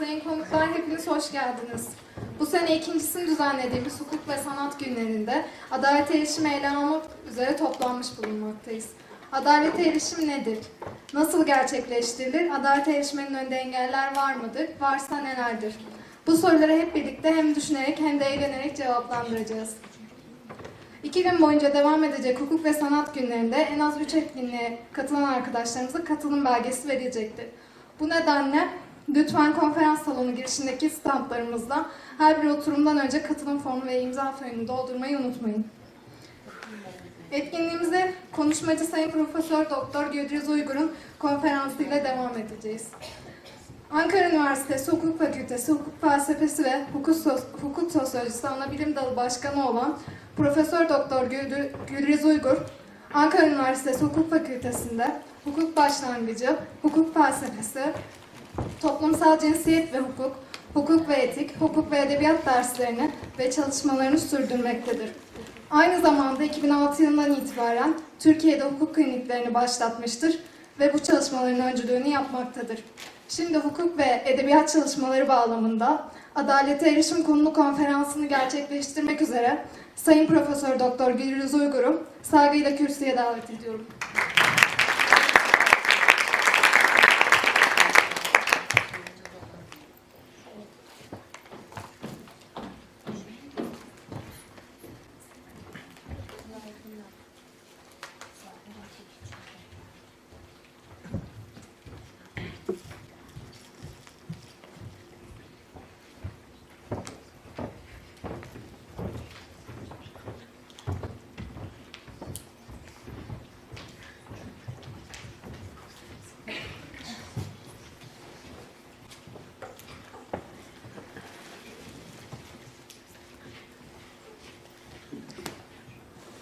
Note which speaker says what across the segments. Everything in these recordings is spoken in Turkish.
Speaker 1: Sayın konuklar hepiniz hoş geldiniz. Bu sene ikincisini düzenlediğimiz hukuk ve sanat günlerinde adalete erişime ele almak üzere toplanmış bulunmaktayız. Adalete erişim nedir? Nasıl gerçekleştirilir? Adalete erişmenin önünde engeller var mıdır? Varsa nelerdir? Bu soruları hep birlikte hem düşünerek hem de eğlenerek cevaplandıracağız. İki gün boyunca devam edecek hukuk ve sanat günlerinde en az üç etkinliğe katılan arkadaşlarımıza katılım belgesi verilecektir. Bu nedenle lütfen konferans salonu girişindeki standlarımızda her bir oturumdan önce katılım formu ve imza föyünü doldurmayı unutmayın. Etkinliğimize konuşmacı Sayın Profesör Doktor Güdriz Uygur'un konferansıyla devam edeceğiz. Ankara Üniversitesi Hukuk Fakültesi Hukuk Felsefesi ve Hukuk, Sos Hukuk Sosyolojisi Anabilim Dalı Başkanı olan Profesör Doktor Gülri- Gülriz Uygur, Ankara Üniversitesi Hukuk Fakültesi'nde hukuk başlangıcı, hukuk felsefesi, toplumsal cinsiyet ve hukuk, hukuk ve etik, hukuk ve edebiyat derslerini ve çalışmalarını sürdürmektedir. Aynı zamanda 2006 yılından itibaren Türkiye'de hukuk kliniklerini başlatmıştır ve bu çalışmaların öncülüğünü yapmaktadır. Şimdi hukuk ve edebiyat çalışmaları bağlamında adalete erişim konulu konferansını gerçekleştirmek üzere Sayın Profesör Doktor Gülriz Uygur'u saygıyla kürsüye davet ediyorum.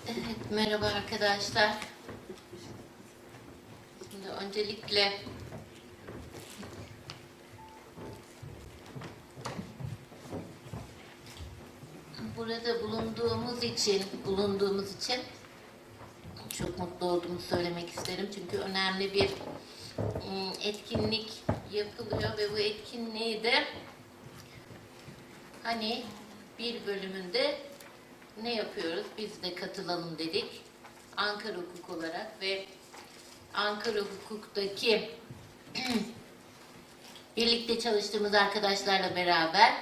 Speaker 2: Evet, merhaba arkadaşlar. Şimdi öncelikle burada bulunduğumuz için, bulunduğumuz için çok mutlu olduğumu söylemek isterim. Çünkü önemli bir ım, etkinlik yapılıyor ve bu etkinliği de hani bir bölümünde ne yapıyoruz? Biz de katılalım dedik. Ankara Hukuk olarak ve Ankara Hukuk'taki birlikte çalıştığımız arkadaşlarla beraber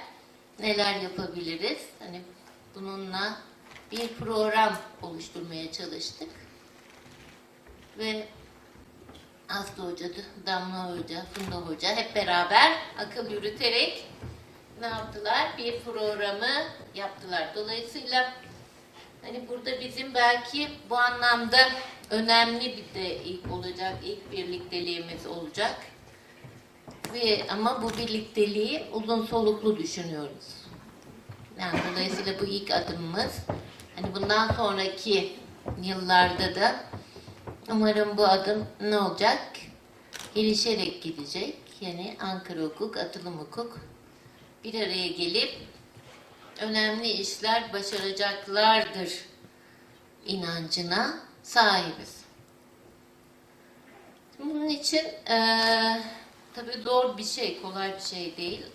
Speaker 2: neler yapabiliriz? Hani bununla bir program oluşturmaya çalıştık. Ve Aslı Hoca, Damla Hoca, Funda Hoca hep beraber akıl yürüterek ne yaptılar? Bir programı yaptılar. Dolayısıyla hani burada bizim belki bu anlamda önemli bir de ilk olacak, ilk birlikteliğimiz olacak. Ve ama bu birlikteliği uzun soluklu düşünüyoruz. Yani dolayısıyla bu ilk adımımız. Hani bundan sonraki yıllarda da umarım bu adım ne olacak? Gelişerek gidecek. Yani Ankara Hukuk, Atılım Hukuk bir araya gelip önemli işler başaracaklardır inancına sahibiz. Bunun için eee tabii zor bir şey, kolay bir şey değil.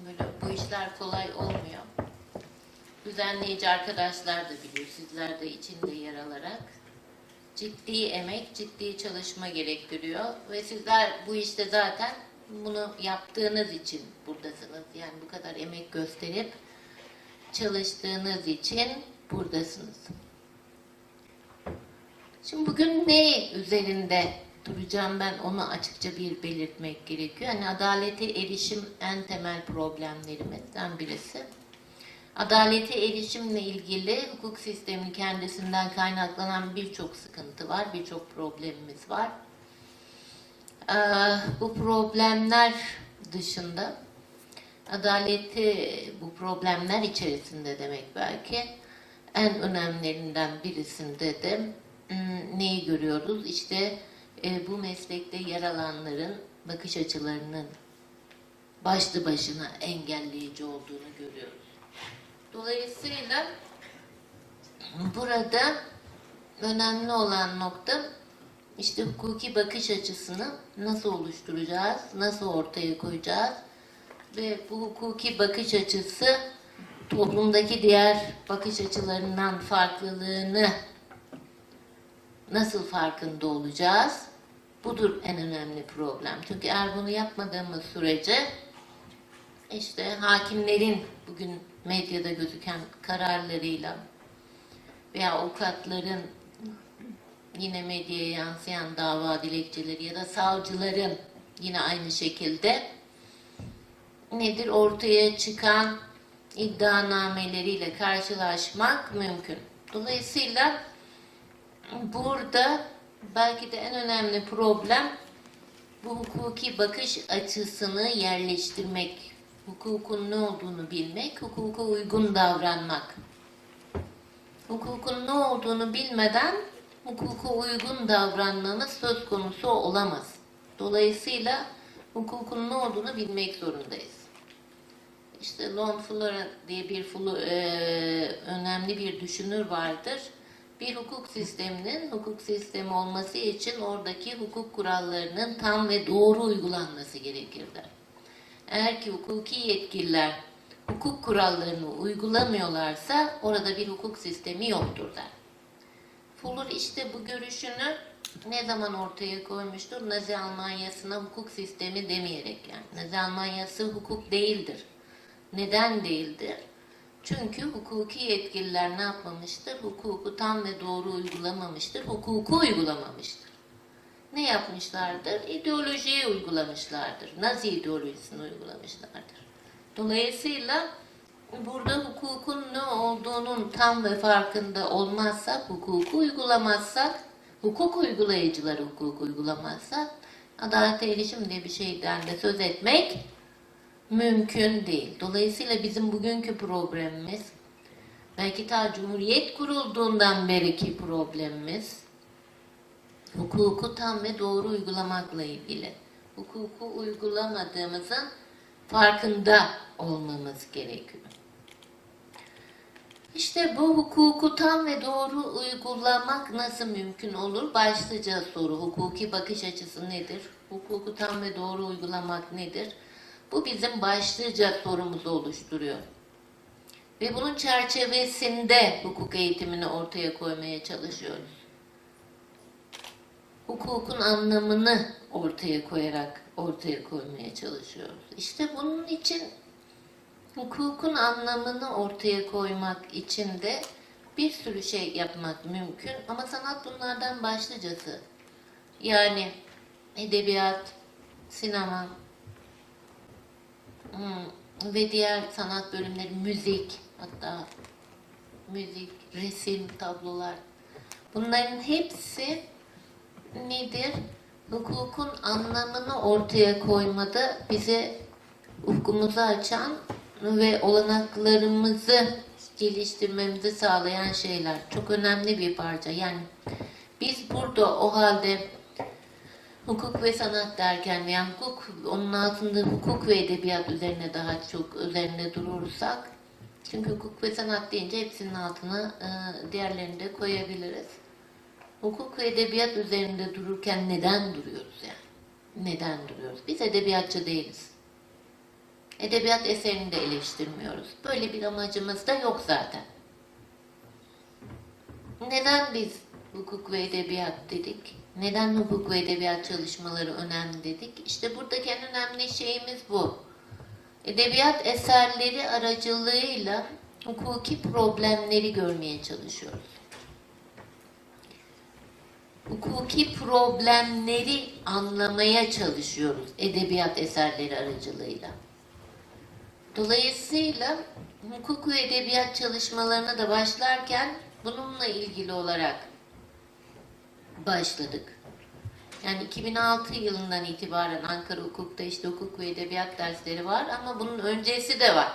Speaker 2: Böyle bu işler kolay olmuyor. Düzenleyici arkadaşlar da biliyor, sizler de içinde yer alarak. Ciddi emek, ciddi çalışma gerektiriyor ve sizler bu işte zaten bunu yaptığınız için buradasınız. Yani bu kadar emek gösterip çalıştığınız için buradasınız. Şimdi bugün ne üzerinde duracağım ben onu açıkça bir belirtmek gerekiyor. Hani adalete erişim en temel problemlerimizden birisi. Adalete erişimle ilgili hukuk sisteminin kendisinden kaynaklanan birçok sıkıntı var, birçok problemimiz var. Ee, bu problemler dışında adaleti bu problemler içerisinde demek belki en önemlilerinden birisinde de hmm, neyi görüyoruz? İşte e, bu meslekte yer alanların bakış açılarının başlı başına engelleyici olduğunu görüyoruz. Dolayısıyla burada önemli olan nokta işte hukuki bakış açısını nasıl oluşturacağız, nasıl ortaya koyacağız ve bu hukuki bakış açısı toplumdaki diğer bakış açılarından farklılığını nasıl farkında olacağız? Budur en önemli problem. Çünkü eğer bunu yapmadığımız sürece işte hakimlerin bugün medyada gözüken kararlarıyla veya avukatların yine medyaya yansıyan dava dilekçeleri ya da savcıların yine aynı şekilde nedir ortaya çıkan iddianameleriyle karşılaşmak mümkün. Dolayısıyla burada belki de en önemli problem bu hukuki bakış açısını yerleştirmek, hukukun ne olduğunu bilmek, hukuka uygun davranmak. Hukukun ne olduğunu bilmeden hukuka uygun davranmamız söz konusu olamaz. Dolayısıyla hukukun ne olduğunu bilmek zorundayız. İşte Lon Flora diye bir eee, önemli bir düşünür vardır. Bir hukuk sisteminin hukuk sistemi olması için oradaki hukuk kurallarının tam ve doğru uygulanması gerekir der. Eğer ki hukuki yetkililer hukuk kurallarını uygulamıyorlarsa orada bir hukuk sistemi yoktur der. Fuller işte bu görüşünü ne zaman ortaya koymuştur? Nazi Almanyası'na hukuk sistemi demeyerek yani. Nazi Almanyası hukuk değildir. Neden değildir? Çünkü hukuki yetkililer ne yapmamıştır? Hukuku tam ve doğru uygulamamıştır. Hukuku uygulamamıştır. Ne yapmışlardır? İdeolojiyi uygulamışlardır. Nazi ideolojisini uygulamışlardır. Dolayısıyla burada hukukun ne olduğunun tam ve farkında olmazsak, hukuku uygulamazsak, hukuk uygulayıcıları hukuk uygulamazsak, adalete erişim diye bir şeyden de söz etmek mümkün değil. Dolayısıyla bizim bugünkü problemimiz, belki ta Cumhuriyet kurulduğundan beriki problemimiz, hukuku tam ve doğru uygulamakla ilgili. Hukuku uygulamadığımızın farkında olmamız gerekiyor. İşte bu hukuku tam ve doğru uygulamak nasıl mümkün olur? Başlıca soru hukuki bakış açısı nedir? Hukuku tam ve doğru uygulamak nedir? Bu bizim başlıca sorumuzu oluşturuyor. Ve bunun çerçevesinde hukuk eğitimini ortaya koymaya çalışıyoruz. Hukukun anlamını ortaya koyarak ortaya koymaya çalışıyoruz. İşte bunun için hukukun anlamını ortaya koymak için de bir sürü şey yapmak mümkün ama sanat bunlardan başlıcası. Yani edebiyat, sinema, hmm, ve diğer sanat bölümleri, müzik, hatta müzik, resim, tablolar. Bunların hepsi nedir? Hukukun anlamını ortaya koymada bize ufkumuzu açan ve olanaklarımızı geliştirmemizi sağlayan şeyler. Çok önemli bir parça. Yani biz burada o halde hukuk ve sanat derken veya hukuk, onun altında hukuk ve edebiyat üzerine daha çok üzerine durursak çünkü hukuk ve sanat deyince hepsinin altına e, diğerlerini de koyabiliriz. Hukuk ve edebiyat üzerinde dururken neden duruyoruz yani? Neden duruyoruz? Biz edebiyatçı değiliz. Edebiyat eserini de eleştirmiyoruz. Böyle bir amacımız da yok zaten. Neden biz hukuk ve edebiyat dedik? Neden hukuk ve edebiyat çalışmaları önemli dedik? İşte buradaki en önemli şeyimiz bu. Edebiyat eserleri aracılığıyla hukuki problemleri görmeye çalışıyoruz. Hukuki problemleri anlamaya çalışıyoruz edebiyat eserleri aracılığıyla. Dolayısıyla hukuk ve edebiyat çalışmalarına da başlarken bununla ilgili olarak başladık. Yani 2006 yılından itibaren Ankara Hukuk'ta işte hukuk ve edebiyat dersleri var ama bunun öncesi de var.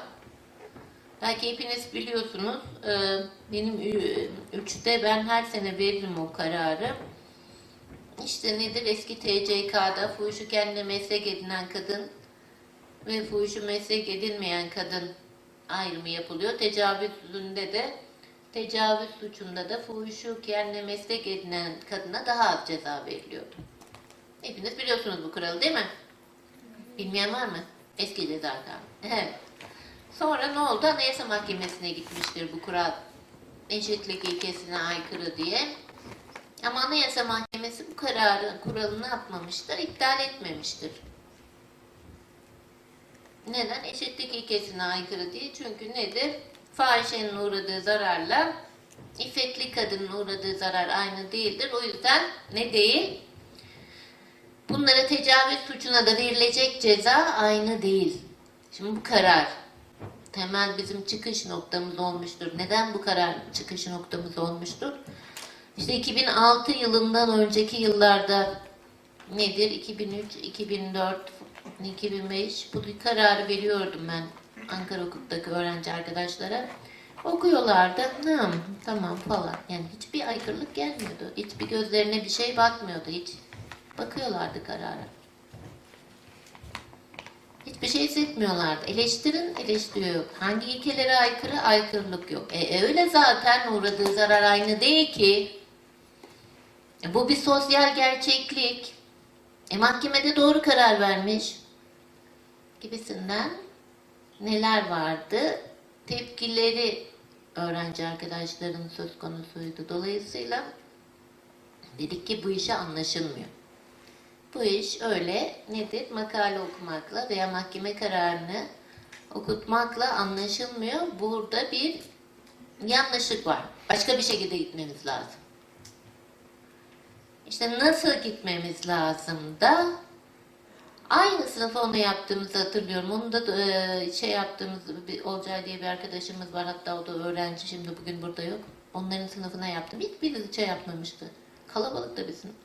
Speaker 2: Belki hepiniz biliyorsunuz, e, benim üçte ben her sene veririm o kararı. İşte nedir eski TCK'da fuhuşu kendine meslek edinen kadın ve fuhuşu meslek edinmeyen kadın ayrımı yapılıyor. Tecavüzünde de tecavüz suçunda da fuhuşu kendine meslek edinen kadına daha az ceza veriliyordu. Hepiniz biliyorsunuz bu kuralı değil mi? Bilmeyen var mı? Eski ceza kanunu. Evet. Sonra ne oldu? Anayasa Mahkemesi'ne gitmiştir bu kural eşitlik ilkesine aykırı diye. Ama Anayasa Mahkemesi bu kararı, kuralı ne yapmamıştır? İptal etmemiştir. Neden? Eşitlik ilkesine aykırı diye. Çünkü nedir? Fahişenin uğradığı zararla iffetli kadının uğradığı zarar aynı değildir. O yüzden ne değil? Bunlara tecavüz suçuna da verilecek ceza aynı değil. Şimdi bu karar temel bizim çıkış noktamız olmuştur. Neden bu karar çıkış noktamız olmuştur? İşte 2006 yılından önceki yıllarda nedir? 2003, 2004, 2005 bu kararı veriyordum ben Ankara Hukuk'taki öğrenci arkadaşlara. Okuyorlardı. Hı, tamam falan. Yani hiçbir aykırılık gelmiyordu. Hiçbir gözlerine bir şey batmıyordu. Hiç bakıyorlardı karara. Hiçbir şey hissetmiyorlardı. Eleştirin, eleştiri yok. Hangi ilkelere aykırı? Aykırılık yok. E, e, öyle zaten uğradığı zarar aynı değil ki. E, bu bir sosyal gerçeklik. E, mahkemede doğru karar vermiş. Gibisinden neler vardı? Tepkileri öğrenci arkadaşların söz konusuydu. Dolayısıyla dedik ki bu işe anlaşılmıyor. Bu iş öyle nedir? Makale okumakla veya mahkeme kararını okutmakla anlaşılmıyor. Burada bir yanlışlık var. Başka bir şekilde gitmemiz lazım. İşte nasıl gitmemiz lazım da aynı sınıfa onu yaptığımızı hatırlıyorum. Onu da e, şey yaptığımız bir Olcay diye bir arkadaşımız var. Hatta o da öğrenci şimdi bugün burada yok. Onların sınıfına yaptım. Hiçbiri şey yapmamıştı. Kalabalık da bir sınıf.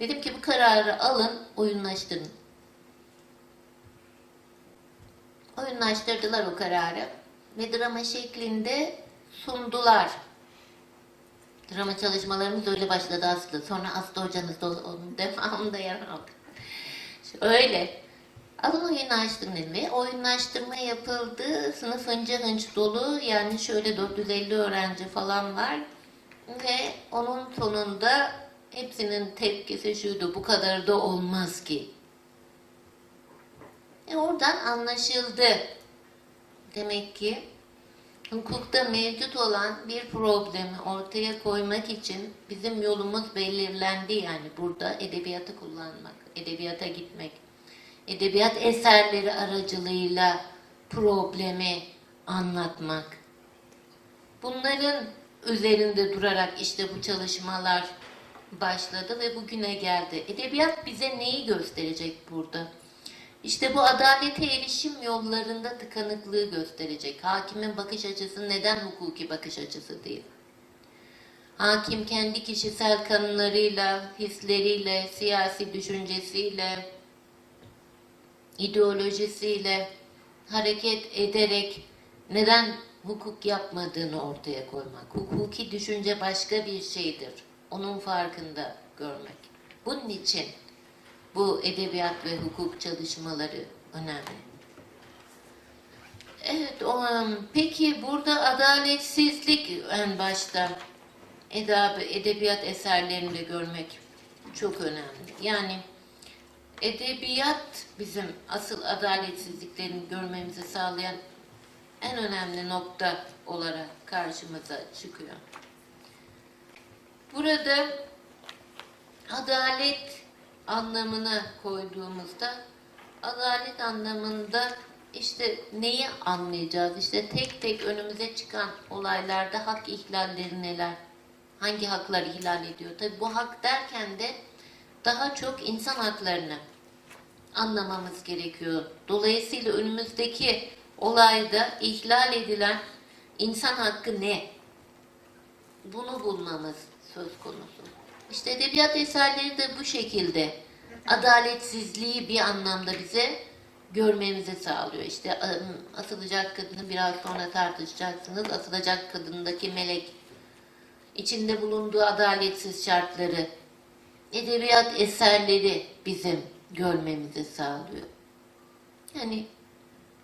Speaker 2: Dedim ki bu kararı alın, oyunlaştırın. Oyunlaştırdılar o kararı ve drama şeklinde sundular. Drama çalışmalarımız öyle başladı Aslı. Sonra Aslı hocanız da onun devamında yer aldı. Öyle. Alın oyunlaştırın dedim ve oyunlaştırma yapıldı. Sınıf hınca hınç dolu. Yani şöyle 450 öğrenci falan var. Ve onun sonunda hepsinin tepkisi şuydu. Bu kadar da olmaz ki. E oradan anlaşıldı. Demek ki hukukta mevcut olan bir problemi ortaya koymak için bizim yolumuz belirlendi yani burada edebiyatı kullanmak, edebiyata gitmek, edebiyat eserleri aracılığıyla problemi anlatmak. Bunların üzerinde durarak işte bu çalışmalar başladı ve bugüne geldi. Edebiyat bize neyi gösterecek burada? İşte bu adalete erişim yollarında tıkanıklığı gösterecek. Hakimin bakış açısı neden hukuki bakış açısı değil? Hakim kendi kişisel kanılarıyla, hisleriyle, siyasi düşüncesiyle, ideolojisiyle hareket ederek neden hukuk yapmadığını ortaya koymak. Hukuki düşünce başka bir şeydir. Onun farkında görmek. Bunun için bu edebiyat ve hukuk çalışmaları önemli. Evet, o, peki burada adaletsizlik en başta edab edebiyat eserlerinde görmek çok önemli. Yani edebiyat bizim asıl adaletsizliklerini görmemizi sağlayan en önemli nokta olarak karşımıza çıkıyor. Burada adalet anlamına koyduğumuzda adalet anlamında işte neyi anlayacağız? İşte tek tek önümüze çıkan olaylarda hak ihlalleri neler? Hangi haklar ihlal ediyor? Tabi bu hak derken de daha çok insan haklarını anlamamız gerekiyor. Dolayısıyla önümüzdeki olayda ihlal edilen insan hakkı ne? Bunu bulmamız söz konusu. İşte edebiyat eserleri de bu şekilde adaletsizliği bir anlamda bize görmemizi sağlıyor. İşte ım, asılacak kadını biraz sonra tartışacaksınız. Asılacak kadındaki melek içinde bulunduğu adaletsiz şartları edebiyat eserleri bizim görmemizi sağlıyor. Yani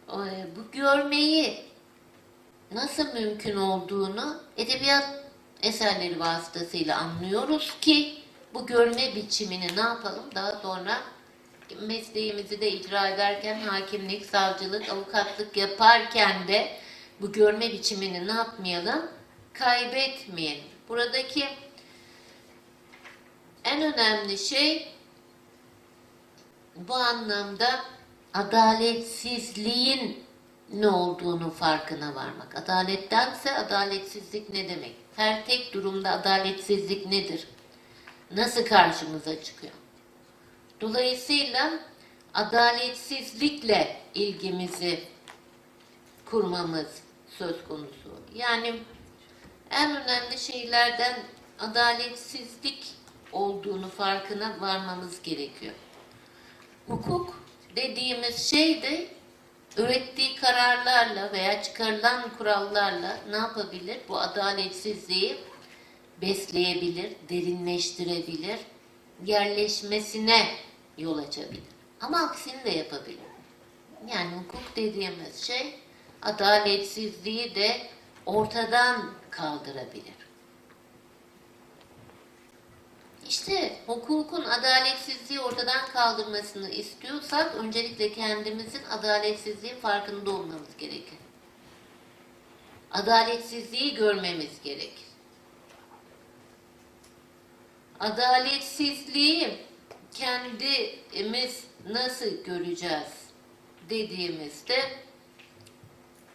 Speaker 2: e, bu görmeyi nasıl mümkün olduğunu edebiyat eserleri vasıtasıyla anlıyoruz ki bu görme biçimini ne yapalım daha sonra mesleğimizi de icra ederken hakimlik, savcılık, avukatlık yaparken de bu görme biçimini ne yapmayalım? Kaybetmeyelim. Buradaki en önemli şey bu anlamda adaletsizliğin ne olduğunu farkına varmak. Adalettense adaletsizlik ne demek? Her tek durumda adaletsizlik nedir? Nasıl karşımıza çıkıyor? Dolayısıyla adaletsizlikle ilgimizi kurmamız söz konusu. Yani en önemli şeylerden adaletsizlik olduğunu farkına varmamız gerekiyor. Hukuk dediğimiz şey de ürettiği kararlarla veya çıkarılan kurallarla ne yapabilir? Bu adaletsizliği besleyebilir, derinleştirebilir, yerleşmesine yol açabilir. Ama aksini de yapabilir. Yani hukuk dediğimiz şey adaletsizliği de ortadan kaldırabilir. İşte hukukun adaletsizliği ortadan kaldırmasını istiyorsak öncelikle kendimizin adaletsizliğin farkında olmamız gerekir. Adaletsizliği görmemiz gerekir. Adaletsizliği kendimiz nasıl göreceğiz dediğimizde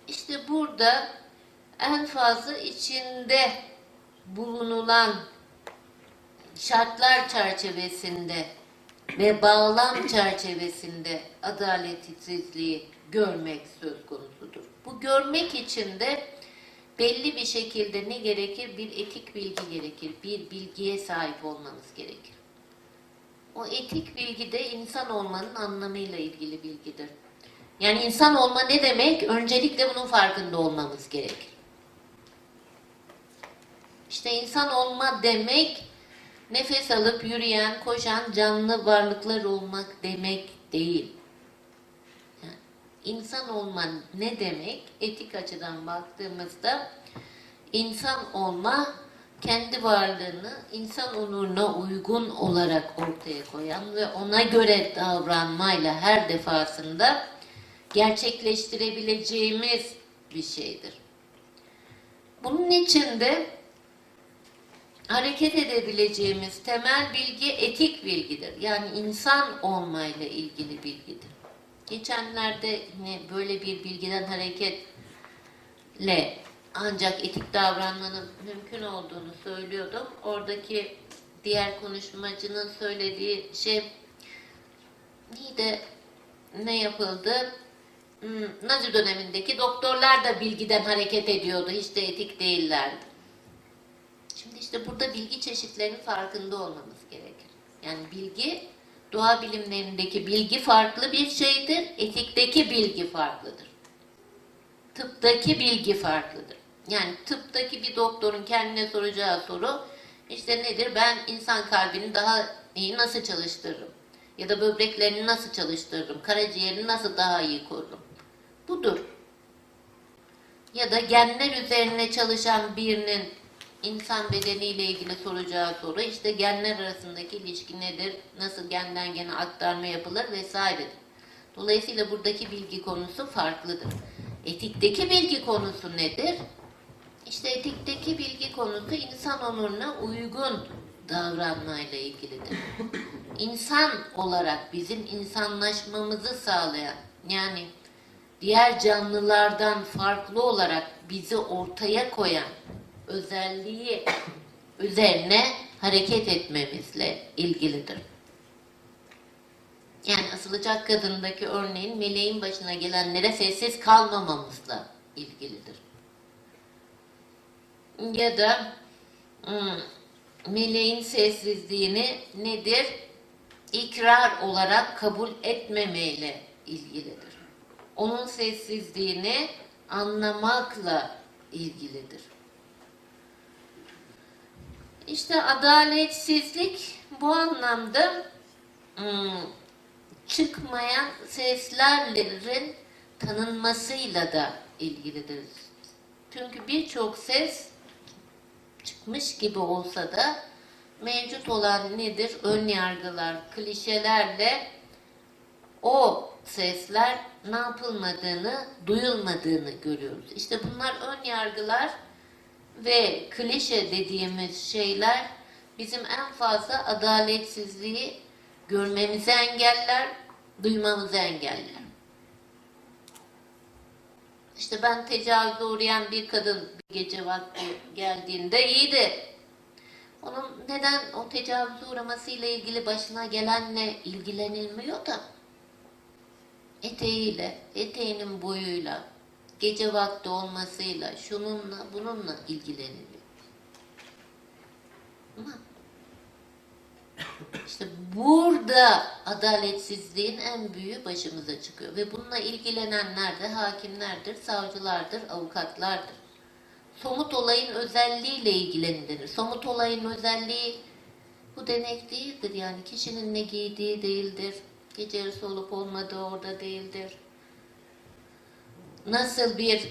Speaker 2: işte burada en fazla içinde bulunulan şartlar çerçevesinde ve bağlam çerçevesinde adaletsizliği görmek söz konusudur. Bu görmek için de belli bir şekilde ne gerekir? Bir etik bilgi gerekir. Bir bilgiye sahip olmamız gerekir. O etik bilgi de insan olmanın anlamıyla ilgili bilgidir. Yani insan olma ne demek? Öncelikle bunun farkında olmamız gerekir. İşte insan olma demek nefes alıp yürüyen, koşan canlı varlıklar olmak demek değil. Yani insan olma ne demek? Etik açıdan baktığımızda insan olma kendi varlığını insan onuruna uygun olarak ortaya koyan ve ona göre davranmayla her defasında gerçekleştirebileceğimiz bir şeydir. Bunun için de hareket edebileceğimiz temel bilgi etik bilgidir. Yani insan olmayla ilgili bilgidir. Geçenlerde yine böyle bir bilgiden hareketle ancak etik davranmanın mümkün olduğunu söylüyordum. Oradaki diğer konuşmacının söylediği şey neydi? Ne yapıldı? Hmm, Nazi dönemindeki doktorlar da bilgiden hareket ediyordu. Hiç de etik değillerdi. Şimdi işte burada bilgi çeşitlerinin farkında olmamız gerekir. Yani bilgi, doğa bilimlerindeki bilgi farklı bir şeydir, etikteki bilgi farklıdır. Tıptaki bilgi farklıdır. Yani tıptaki bir doktorun kendine soracağı soru, işte nedir? Ben insan kalbini daha iyi nasıl çalıştırırım? Ya da böbreklerini nasıl çalıştırırım? Karaciğerini nasıl daha iyi korurum? Budur. Ya da genler üzerine çalışan birinin insan bedeniyle ilgili soracağı soru işte genler arasındaki ilişki nedir, nasıl genden gene aktarma yapılır vesairedir. Dolayısıyla buradaki bilgi konusu farklıdır. Etikteki bilgi konusu nedir? İşte etikteki bilgi konusu insan onuruna uygun davranmayla ilgilidir. İnsan olarak bizim insanlaşmamızı sağlayan yani diğer canlılardan farklı olarak bizi ortaya koyan özelliği üzerine hareket etmemizle ilgilidir. Yani asılacak kadındaki örneğin meleğin başına gelenlere sessiz kalmamamızla ilgilidir. Ya da hmm, meleğin sessizliğini nedir? İkrar olarak kabul etmemeyle ilgilidir. Onun sessizliğini anlamakla ilgilidir. İşte adaletsizlik bu anlamda hmm, çıkmayan seslerin tanınmasıyla da ilgilidir. Çünkü birçok ses çıkmış gibi olsa da mevcut olan nedir? Ön yargılar, klişelerle o sesler ne yapılmadığını, duyulmadığını görüyoruz. İşte bunlar ön yargılar ve klişe dediğimiz şeyler bizim en fazla adaletsizliği görmemizi engeller, duymamızı engeller. İşte ben tecavüze uğrayan bir kadın bir gece vakti geldiğinde iyiydi. Onun neden o tecavüze uğramasıyla ilgili başına gelenle ilgilenilmiyor da eteğiyle, eteğinin boyuyla, gece vakti olmasıyla, şununla, bununla ilgileniliyor. Ama işte burada adaletsizliğin en büyüğü başımıza çıkıyor. Ve bununla ilgilenenler de hakimlerdir, savcılardır, avukatlardır. Somut olayın özelliğiyle ilgilenilir. Somut olayın özelliği bu demek değildir. Yani kişinin ne giydiği değildir. Gece yarısı olup olmadığı orada değildir. Nasıl bir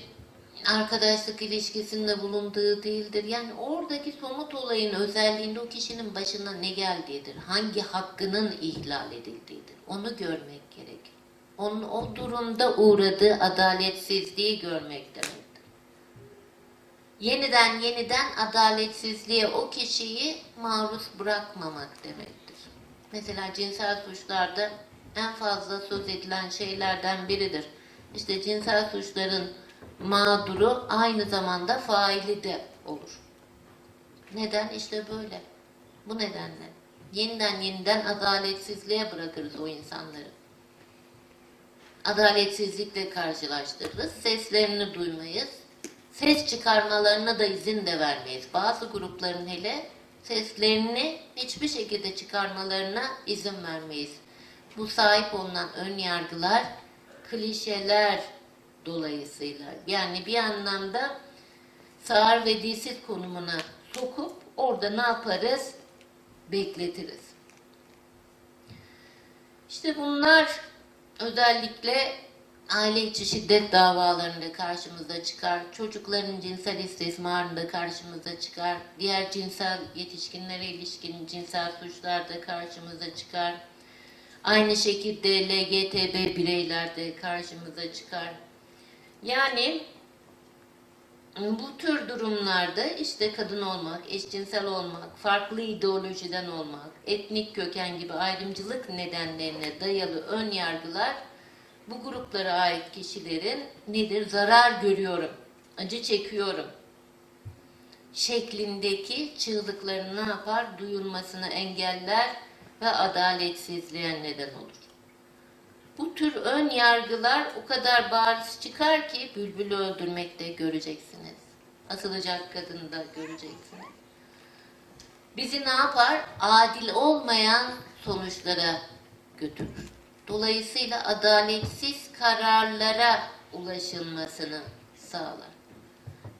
Speaker 2: arkadaşlık ilişkisinde bulunduğu değildir. Yani oradaki somut olayın özelliğinde o kişinin başına ne geldiğidir. Hangi hakkının ihlal edildiğidir. Onu görmek gerek. Onun o durumda uğradığı adaletsizliği görmek demektir. Yeniden yeniden adaletsizliğe o kişiyi maruz bırakmamak demektir. Mesela cinsel suçlarda en fazla söz edilen şeylerden biridir. İşte cinsel suçların mağduru aynı zamanda faili de olur. Neden? İşte böyle. Bu nedenle. Yeniden yeniden adaletsizliğe bırakırız o insanları. Adaletsizlikle karşılaştırırız. Seslerini duymayız. Ses çıkarmalarına da izin de vermeyiz. Bazı grupların hele seslerini hiçbir şekilde çıkarmalarına izin vermeyiz. Bu sahip olunan ön yargılar, klişeler dolayısıyla yani bir anlamda sağır ve dilsiz konumuna sokup orada ne yaparız? Bekletiriz. İşte bunlar özellikle aile içi şiddet davalarında karşımıza çıkar, çocukların cinsel istismarında karşımıza çıkar, diğer cinsel yetişkinlere ilişkin cinsel suçlarda karşımıza çıkar. Aynı şekilde LGTB bireylerde karşımıza çıkar. Yani bu tür durumlarda işte kadın olmak, eşcinsel olmak, farklı ideolojiden olmak, etnik köken gibi ayrımcılık nedenlerine dayalı ön yargılar bu gruplara ait kişilerin nedir? Zarar görüyorum, acı çekiyorum şeklindeki çığlıkların ne yapar? Duyulmasını engeller ve adaletsizliğe neden olur. Bu tür ön yargılar o kadar bariz çıkar ki bülbülü öldürmekte göreceksiniz. Asılacak kadını da göreceksiniz. Bizi ne yapar? Adil olmayan sonuçlara götürür. Dolayısıyla adaletsiz kararlara ulaşılmasını sağlar.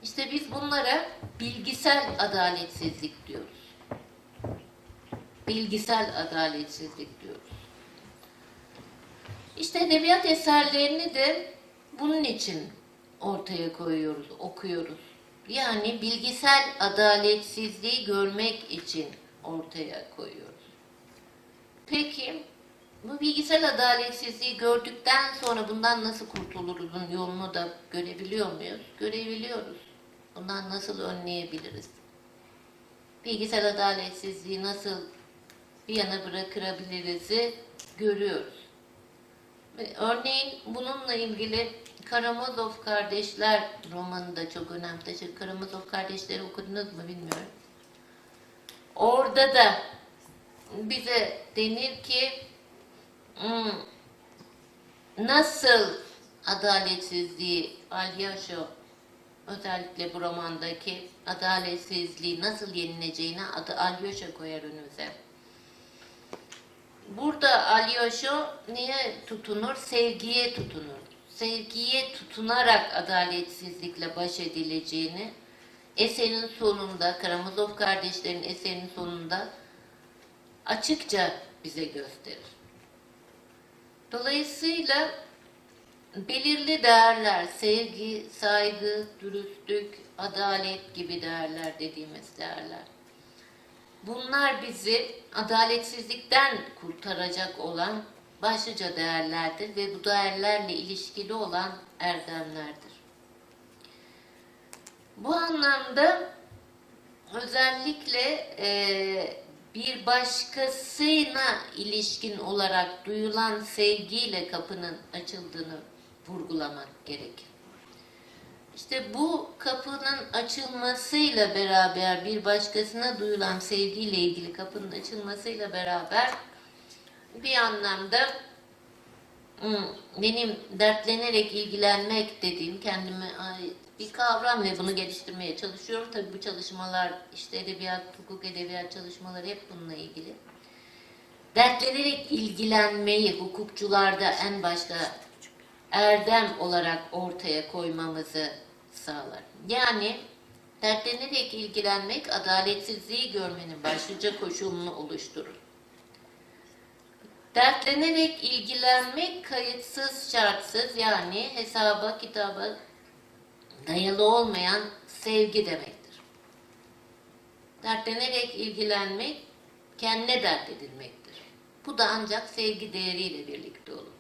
Speaker 2: İşte biz bunlara bilgisel adaletsizlik diyoruz. Bilgisel adaletsizlik diyoruz. İşte edebiyat eserlerini de bunun için ortaya koyuyoruz, okuyoruz. Yani bilgisel adaletsizliği görmek için ortaya koyuyoruz. Peki bu bilgisel adaletsizliği gördükten sonra bundan nasıl kurtuluruzun yolunu da görebiliyor muyuz? Görebiliyoruz. Bundan nasıl önleyebiliriz? Bilgisel adaletsizliği nasıl bir yana bırakabiliriz'i görüyoruz. Örneğin bununla ilgili Karamazov Kardeşler romanı da çok önemli taşır. Karamazov Kardeşleri okudunuz mu bilmiyorum. Orada da bize denir ki hmm, nasıl adaletsizliği Alyosha özellikle bu romandaki adaletsizliği nasıl yenileceğine adı Alyosha koyar önümüze. Burada Alyosha niye tutunur? Sevgiye tutunur. Sevgiye tutunarak adaletsizlikle baş edileceğini eserin sonunda, Karamazov kardeşlerin eserinin sonunda açıkça bize gösterir. Dolayısıyla belirli değerler, sevgi, saygı, dürüstlük, adalet gibi değerler dediğimiz değerler. Bunlar bizi adaletsizlikten kurtaracak olan başlıca değerlerdir ve bu değerlerle ilişkili olan erdemlerdir. Bu anlamda özellikle e, bir başkasına ilişkin olarak duyulan sevgiyle kapının açıldığını vurgulamak gerekir. İşte bu kapının açılmasıyla beraber bir başkasına duyulan sevgiyle ilgili kapının açılmasıyla beraber bir anlamda hmm, benim dertlenerek ilgilenmek dediğim kendime ait bir kavram ve bunu geliştirmeye çalışıyorum. Tabii bu çalışmalar işte edebiyat, hukuk edebiyat çalışmaları hep bununla ilgili. Dertlenerek ilgilenmeyi hukukçularda en başta erdem olarak ortaya koymamızı sağlar. Yani dertlenerek ilgilenmek adaletsizliği görmenin başlıca koşulunu oluşturur. Dertlenerek ilgilenmek kayıtsız şartsız yani hesaba kitaba dayalı olmayan sevgi demektir. Dertlenerek ilgilenmek kendine dert edilmektir. Bu da ancak sevgi değeriyle birlikte olur.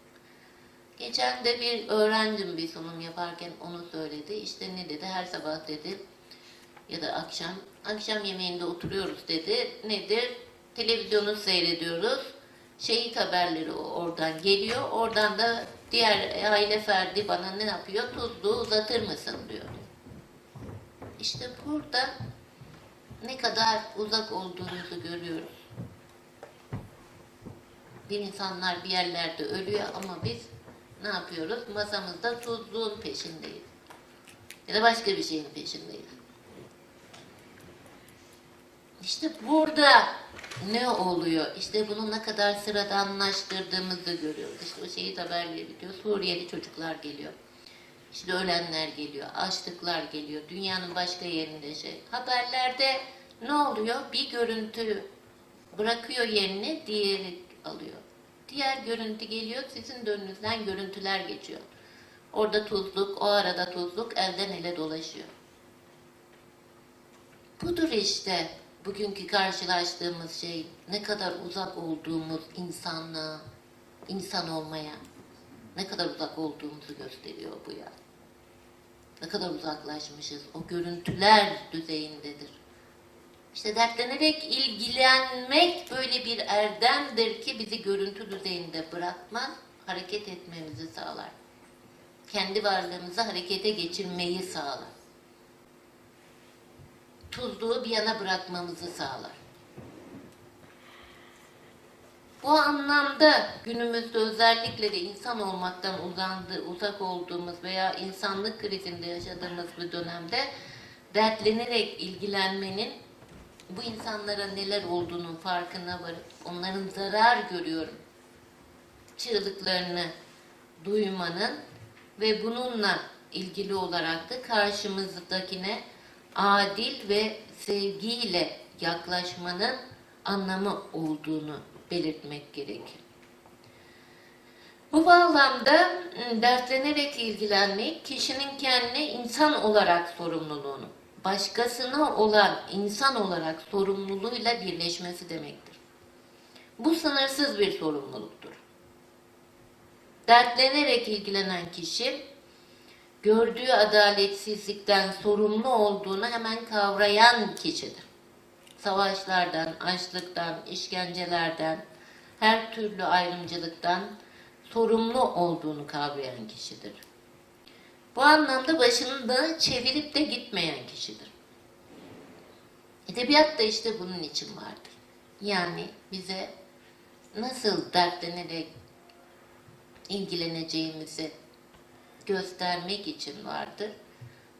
Speaker 2: Geçen de bir öğrencim bir sunum yaparken onu söyledi. İşte ne dedi? Her sabah dedi ya da akşam akşam yemeğinde oturuyoruz dedi. Nedir? Televizyonu seyrediyoruz. Şehit haberleri oradan geliyor. Oradan da diğer aile ferdi bana ne yapıyor? Tuzlu uzatır mısın diyor. İşte burada ne kadar uzak olduğumuzu görüyoruz. Bir insanlar bir yerlerde ölüyor ama biz ne yapıyoruz? Masamızda tuzluğun peşindeyiz. Ya da başka bir şeyin peşindeyiz. İşte burada ne oluyor? İşte bunu ne kadar sıradanlaştırdığımızı görüyoruz. İşte o şehit haberleri bitiyor. Suriyeli çocuklar geliyor. İşte ölenler geliyor. Açlıklar geliyor. Dünyanın başka yerinde şey. Haberlerde ne oluyor? Bir görüntü bırakıyor yerini, diğeri alıyor. Diğer görüntü geliyor, sizin de önünüzden görüntüler geçiyor. Orada tuzluk, o arada tuzluk elden ele dolaşıyor. Budur işte bugünkü karşılaştığımız şey ne kadar uzak olduğumuz insanlığa, insan olmaya ne kadar uzak olduğumuzu gösteriyor bu ya. Ne kadar uzaklaşmışız. O görüntüler düzeyindedir. İşte dertlenerek ilgilenmek böyle bir erdemdir ki bizi görüntü düzeyinde bırakmaz, hareket etmemizi sağlar. Kendi varlığımızı harekete geçirmeyi sağlar. Tuzluğu bir yana bırakmamızı sağlar. Bu anlamda günümüzde özellikle de insan olmaktan uzandı, uzak olduğumuz veya insanlık krizinde yaşadığımız bir dönemde dertlenerek ilgilenmenin bu insanlara neler olduğunun farkına varıp onların zarar görüyorum çığlıklarını duymanın ve bununla ilgili olarak da karşımızdakine adil ve sevgiyle yaklaşmanın anlamı olduğunu belirtmek gerekir. Bu bağlamda ıı, dertlenerek ilgilenmek kişinin kendine insan olarak sorumluluğunu, başkasına olan insan olarak sorumluluğuyla birleşmesi demektir. Bu sınırsız bir sorumluluktur. Dertlenerek ilgilenen kişi gördüğü adaletsizlikten sorumlu olduğunu hemen kavrayan kişidir. Savaşlardan, açlıktan, işkencelerden, her türlü ayrımcılıktan sorumlu olduğunu kavrayan kişidir. Bu anlamda başını da çevirip de gitmeyen kişidir. Edebiyat da işte bunun için vardır. Yani bize nasıl dertlenerek ilgileneceğimizi göstermek için vardır.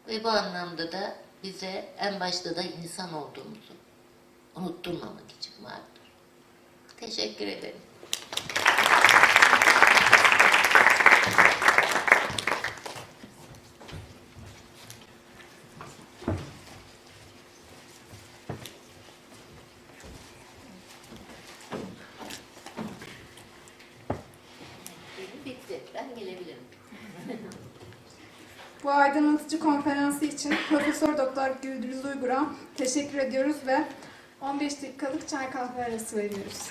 Speaker 2: Ve bu anlamda da bize en başta da insan olduğumuzu unutturmamak için vardır. Teşekkür ederim.
Speaker 1: konferansı için Profesör Doktor Güldür Uygur'a teşekkür ediyoruz ve 15 dakikalık çay kahve arası veriyoruz.